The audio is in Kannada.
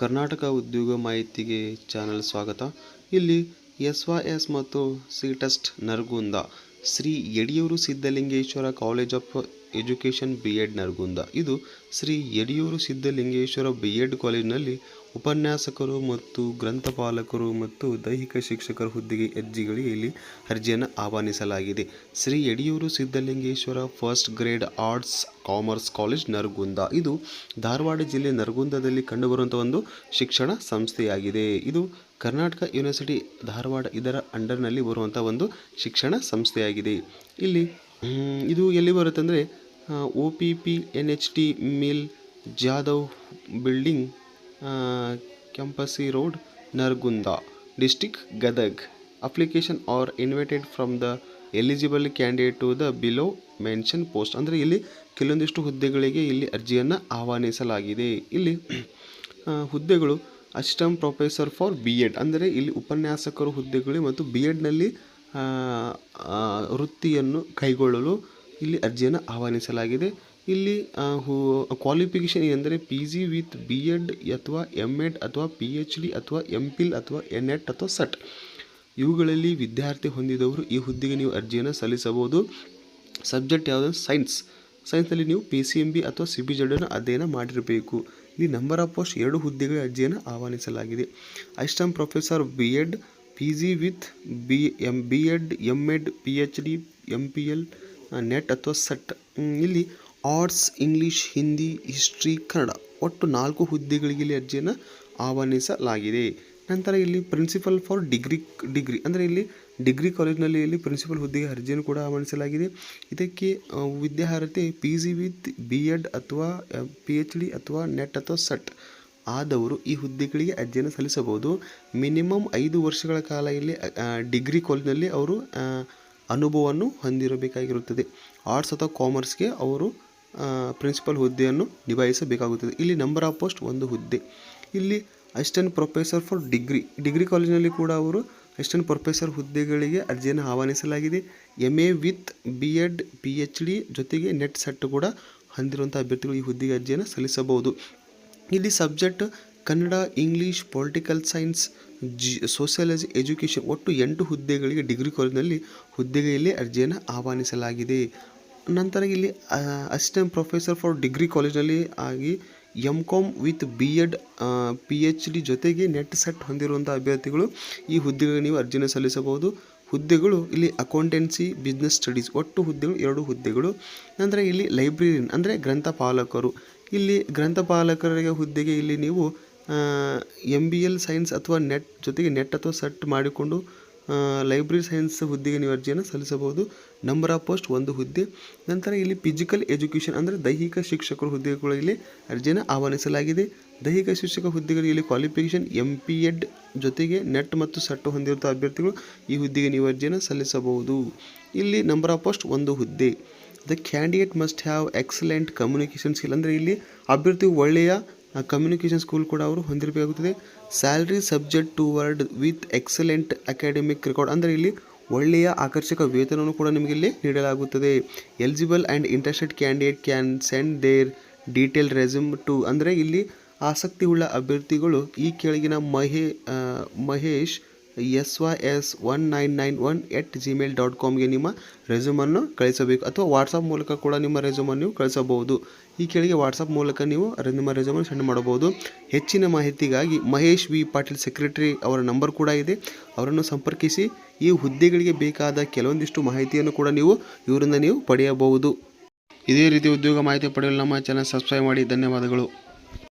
ಕರ್ನಾಟಕ ಉದ್ಯೋಗ ಮಾಹಿತಿಗೆ ಚಾನಲ್ ಸ್ವಾಗತ. ಇಲ್ಲಿ ಎಸ್ ವೈ ಎಸ್ ಮತ್ತು C test Naragund. Shri Yadiyur Siddhalingeshwara college of education B Ed Naragund. ಇದು ಶ್ರೀ ಯಡಿಯೂರು ಸಿದ್ಧಲಿಂಗೇಶ್ವರ ಬಿ ಎಡ್ ಕಾಲೇಜಿನಲ್ಲಿ ಉಪನ್ಯಾಸಕರು ಮತ್ತು ಗ್ರಂಥಪಾಲಕರು ಮತ್ತು ದೈಹಿಕ ಶಿಕ್ಷಕರ ಹುದ್ದೆಗೆ ಅರ್ಜಿಗಳಿಗೆ ಇಲ್ಲಿ ಅರ್ಜಿಯನ್ನು ಆಹ್ವಾನಿಸಲಾಗಿದೆ. Shri Yadiyur Siddhalingeshwara first grade arts commerce college Naragund. ಇದು ಧಾರವಾಡ ಜಿಲ್ಲೆ ನರಗುಂದದಲ್ಲಿ ಕಂಡುಬರುವಂಥ ಒಂದು ಶಿಕ್ಷಣ ಸಂಸ್ಥೆಯಾಗಿದೆ. ಇದು ಕರ್ನಾಟಕ ಯೂನಿವರ್ಸಿಟಿ ಧಾರವಾಡ ಇದರ ಅಂಡರ್ನಲ್ಲಿ ಬರುವಂಥ ಒಂದು ಶಿಕ್ಷಣ ಸಂಸ್ಥೆಯಾಗಿದೆ. ಇಲ್ಲಿ ಇದು ಎಲ್ಲಿ ಬರುತ್ತೆ ಅಂದರೆ O P P, N H T, mill, Jadhav building Kempasi road, Nargund, district Gadag. Application are invited from the eligible candidate to the below mention post. ಅಂದರೆ ಇಲ್ಲಿ ಕೆಲವೊಂದಿಷ್ಟು ಹುದ್ದೆಗಳಿಗೆ ಇಲ್ಲಿ ಅರ್ಜಿಯನ್ನು ಆಹ್ವಾನಿಸಲಾಗಿದೆ. ಇಲ್ಲಿ ಹುದ್ದೆಗಳು assistant professor for B Ed. ಅಂದರೆ ಇಲ್ಲಿ ಉಪನ್ಯಾಸಕರು ಹುದ್ದೆಗಳು ಮತ್ತು ಬಿ ಎಡ್ನಲ್ಲಿ ವೃತ್ತಿಯನ್ನು ಕೈಗೊಳ್ಳಲು ಇಲ್ಲಿ ಅರ್ಜಿಯನ್ನು ಆಹ್ವಾನಿಸಲಾಗಿದೆ. ಇಲ್ಲಿ ಕ್ವಾಲಿಫಿಕೇಷನ್ ಎಂದರೆ P G with B Ed ಅಥವಾ ಎಂ ಎಡ್ ಅಥವಾ ಪಿ ಎಚ್ ಡಿ ಅಥವಾ ಎಂ ಪಿಲ್ ಅಥವಾ ಎನ್ ಎಟ್ ಅಥವಾ ಸಟ್ ಇವುಗಳಲ್ಲಿ ವಿದ್ಯಾರ್ಥಿ ಹೊಂದಿದವರು ಈ ಹುದ್ದೆಗೆ ನೀವು ಅರ್ಜಿಯನ್ನು ಸಲ್ಲಿಸಬಹುದು. ಸಬ್ಜೆಕ್ಟ್ ಯಾವುದು? ಸೈನ್ಸ್ ಸೈನ್ಸ್ನಲ್ಲಿ ನೀವು ಪಿ ಸಿ ಎಂ ಬಿ ಅಥವಾ ಸಿ ಬಿ ಜೆಡನ್ನು ಅಧ್ಯಯನ ಮಾಡಿರಬೇಕು. ಇಲ್ಲಿ ನಂಬರ್ ಆಫ್ ಪೋಸ್ಟ್ ಎರಡು ಹುದ್ದೆಗಳ ಅರ್ಜಿಯನ್ನು ಆಹ್ವಾನಿಸಲಾಗಿದೆ. Assistant professor B Ed P G with B M B Ed M Ed P H D M P L NET ಅಥವಾ ಸೆಟ್. ಇಲ್ಲಿ arts, English, Hindi, history, Kannada ಒಟ್ಟು ನಾಲ್ಕು ಹುದ್ದೆಗಳಿಗೆ ಇಲ್ಲಿ ಅರ್ಜಿಯನ್ನು ಆಹ್ವಾನಿಸಲಾಗಿದೆ. ನಂತರ ಇಲ್ಲಿ ಪ್ರಿನ್ಸಿಪಲ್ ಫಾರ್ ಡಿಗ್ರಿ ಡಿಗ್ರಿ ಅಂದರೆ ಇಲ್ಲಿ ಡಿಗ್ರಿ ಕಾಲೇಜ್ನಲ್ಲಿ ಇಲ್ಲಿ ಪ್ರಿನ್ಸಿಪಲ್ ಹುದ್ದೆಗೆ ಅರ್ಜಿಯನ್ನು ಕೂಡ ಆಹ್ವಾನಿಸಲಾಗಿದೆ. ಇದಕ್ಕೆ ವಿದ್ಯಾರ್ಹತೆ P G with B Ed ಅಥವಾ ಪಿ ಎಚ್ ಡಿ ಅಥವಾ ನೆಟ್ ಅಥವಾ ಸಟ್ ಆದವರು ಈ ಹುದ್ದೆಗಳಿಗೆ ಅರ್ಜಿಯನ್ನು ಸಲ್ಲಿಸಬಹುದು. ಮಿನಿಮಮ್ ಐದು ವರ್ಷಗಳ ಕಾಲ ಇಲ್ಲಿ ಡಿಗ್ರಿ ಕಾಲೇಜ್ನಲ್ಲಿ ಅವರು ಅನುಭವವನ್ನು ಹೊಂದಿರಬೇಕಾಗಿರುತ್ತದೆ. ಆರ್ಟ್ಸ್ ಅಥವಾ ಕಾಮರ್ಸ್ಗೆ ಅವರು ಪ್ರಿನ್ಸಿಪಲ್ ಹುದ್ದೆಯನ್ನು ನಿಭಾಯಿಸಬೇಕಾಗುತ್ತದೆ. ಇಲ್ಲಿ ನಂಬರ್ ಆಫ್ ಪೋಸ್ಟ್ ಒಂದು ಹುದ್ದೆ. ಇಲ್ಲಿ assistant professor for degree degree ಕಾಲೇಜಿನಲ್ಲಿ ಕೂಡ ಅವರು ಅಸಿಸ್ಟೆಂಟ್ ಪ್ರೊಫೆಸರ್ ಹುದ್ದೆಗಳಿಗೆ ಅರ್ಜಿಯನ್ನು ಆಹ್ವಾನಿಸಲಾಗಿದೆ. M A with B Ed P H D ಜೊತೆಗೆ ನೆಟ್ ಸೆಟ್ ಕೂಡ ಹೊಂದಿರುವಂಥ ಅಭ್ಯರ್ಥಿಗಳು ಈ ಹುದ್ದೆಗೆ ಅರ್ಜಿಯನ್ನು ಸಲ್ಲಿಸಬಹುದು. ಇಲ್ಲಿ subject Kannada English political science G sociology education ಒಟ್ಟು ಎಂಟು ಹುದ್ದೆಗಳಿಗೆ ಡಿಗ್ರಿ ಕಾಲೇಜಿನಲ್ಲಿ ಹುದ್ದೆಗಳಲ್ಲಿ ಅರ್ಜಿಯನ್ನು ಆಹ್ವಾನಿಸಲಾಗಿದೆ. ನಂತರ ಇಲ್ಲಿ ಅಸಿಸ್ಟೆಂಟ್ ಪ್ರೊಫೆಸರ್ ಫಾರ್ ಡಿಗ್ರಿ ಕಾಲೇಜಿನಲ್ಲಿ ಆಗಿ M Com with B Ed P H D ಜೊತೆಗೆ ನೆಟ್ ಸೆಟ್ ಹೊಂದಿರುವಂಥ ಅಭ್ಯರ್ಥಿಗಳು ಈ ಹುದ್ದೆಗಳಿಗೆ ನೀವು ಅರ್ಜಿನ ಸಲ್ಲಿಸಬಹುದು. ಹುದ್ದೆಗಳು ಇಲ್ಲಿ ಅಕೌಂಟೆನ್ಸಿ ಬಿಸ್ನೆಸ್ ಸ್ಟಡೀಸ್ ಒಟ್ಟು ಹುದ್ದೆಗಳು ಎರಡು ಹುದ್ದೆಗಳು. ನಂತರ ಇಲ್ಲಿ ಲೈಬ್ರರಿಯನ್ ಅಂದರೆ ಗ್ರಂಥಪಾಲಕರು. ಇಲ್ಲಿ ಗ್ರಂಥಪಾಲಕರಿಗೆ ಹುದ್ದೆಗೆ ಇಲ್ಲಿ ನೀವು ಎಂ ಬಿ ಎಲ್ ಸೈನ್ಸ್ ಅಥವಾ ನೆಟ್ ಜೊತೆಗೆ ನೆಟ್ ಅಥವಾ ಸೆಟ್ ಮಾಡಿಕೊಂಡು ಲೈಬ್ರರಿ ಸೈನ್ಸ್ ಹುದ್ದೆಗೆ ನೀವು ಅರ್ಜಿಯನ್ನು ಸಲ್ಲಿಸಬಹುದು. ನಂಬರ್ ಆಫ್ ಪೋಸ್ಟ್ ಒಂದು ಹುದ್ದೆ. ನಂತರ ಇಲ್ಲಿ ಫಿಸಿಕಲ್ ಎಜುಕೇಷನ್ ಅಂದರೆ ದೈಹಿಕ ಶಿಕ್ಷಕರ ಹುದ್ದೆಗಳು ಇಲ್ಲಿ ಅರ್ಜಿಯನ್ನು ಆಹ್ವಾನಿಸಲಾಗಿದೆ. ದೈಹಿಕ ಶಿಕ್ಷಕ ಹುದ್ದೆಗಳಿಗೆ ಇಲ್ಲಿ ಕ್ವಾಲಿಫಿಕೇಷನ್ ಎಂ ಪಿ ಎಡ್ ಜೊತೆಗೆ ನೆಟ್ ಮತ್ತು ಸೆಟ್ ಹೊಂದಿರುವಂಥ ಅಭ್ಯರ್ಥಿಗಳು ಈ ಹುದ್ದೆಗೆ ನೀವು ಅರ್ಜಿಯನ್ನು ಸಲ್ಲಿಸಬಹುದು. ಇಲ್ಲಿ ನಂಬರ್ ಆಫ್ ಪೋಸ್ಟ್ ಒಂದು ಹುದ್ದೆ. The candidate must have excellent communication skill ಅಂದರೆ ಇಲ್ಲಿ ಅಭ್ಯರ್ಥಿ ಒಳ್ಳೆಯ ಕಮ್ಯುನಿಕೇಷನ್ ಸ್ಕೂಲ್ ಕೂಡ ಅವರು ಹೊಂದಿರಬೇಕಾಗುತ್ತದೆ. Salary subject to word with excellent academic record ಅಂದರೆ ಇಲ್ಲಿ ಒಳ್ಳೆಯ ಆಕರ್ಷಕ ವೇತನವನ್ನು ಕೂಡ ನಿಮಗೆ ಇಲ್ಲಿ ನೀಡಲಾಗುತ್ತದೆ. Eligible and interested candidate can send their detail resume to ಅಂದರೆ ಇಲ್ಲಿ ಆಸಕ್ತಿ ಉಳ್ಳ ಅಭ್ಯರ್ಥಿಗಳು ಈ ಕೆಳಗಿನ ಮಹೇ Mahesh S Y S one nine nine one at Gmail dot ಕಾಮ್ಗೆ ನಿಮ್ಮ ರೆಸ್ಯೂಮನ್ನು ಕಳಿಸಬೇಕು ಅಥವಾ ವಾಟ್ಸಪ್ ಮೂಲಕ ಕೂಡ ನಿಮ್ಮ ರೆಸ್ಯೂಮನ್ನು ನೀವು ಕಳಿಸಬಹುದು. ಈ ಕೆಳಗೆ ವಾಟ್ಸಪ್ ಮೂಲಕ ನೀವು ನಿಮ್ಮ ರೆಸ್ಯೂಮನ್ನು ಸೆಂಡ್ ಮಾಡಬಹುದು. ಹೆಚ್ಚಿನ ಮಾಹಿತಿಗಾಗಿ ಮಹೇಶ್ ವಿ ಪಾಟೀಲ್ ಸೆಕ್ರೆಟರಿ ಅವರ ನಂಬರ್ ಕೂಡ ಇದೆ. ಅವರನ್ನು ಸಂಪರ್ಕಿಸಿ ಈ ಹುದ್ದೆಗಳಿಗೆ ಬೇಕಾದ ಕೆಲವೊಂದಿಷ್ಟು ಮಾಹಿತಿಯನ್ನು ಕೂಡ ನೀವು ಇವರಿಂದ ನೀವು ಪಡೆಯಬಹುದು. ಇದೇ ರೀತಿ ಉದ್ಯೋಗ ಮಾಹಿತಿ ಪಡೆಯಲು ನಮ್ಮ ಚಾನಲ್ ಸಬ್ಸ್ಕ್ರೈಬ್ ಮಾಡಿ. ಧನ್ಯವಾದಗಳು.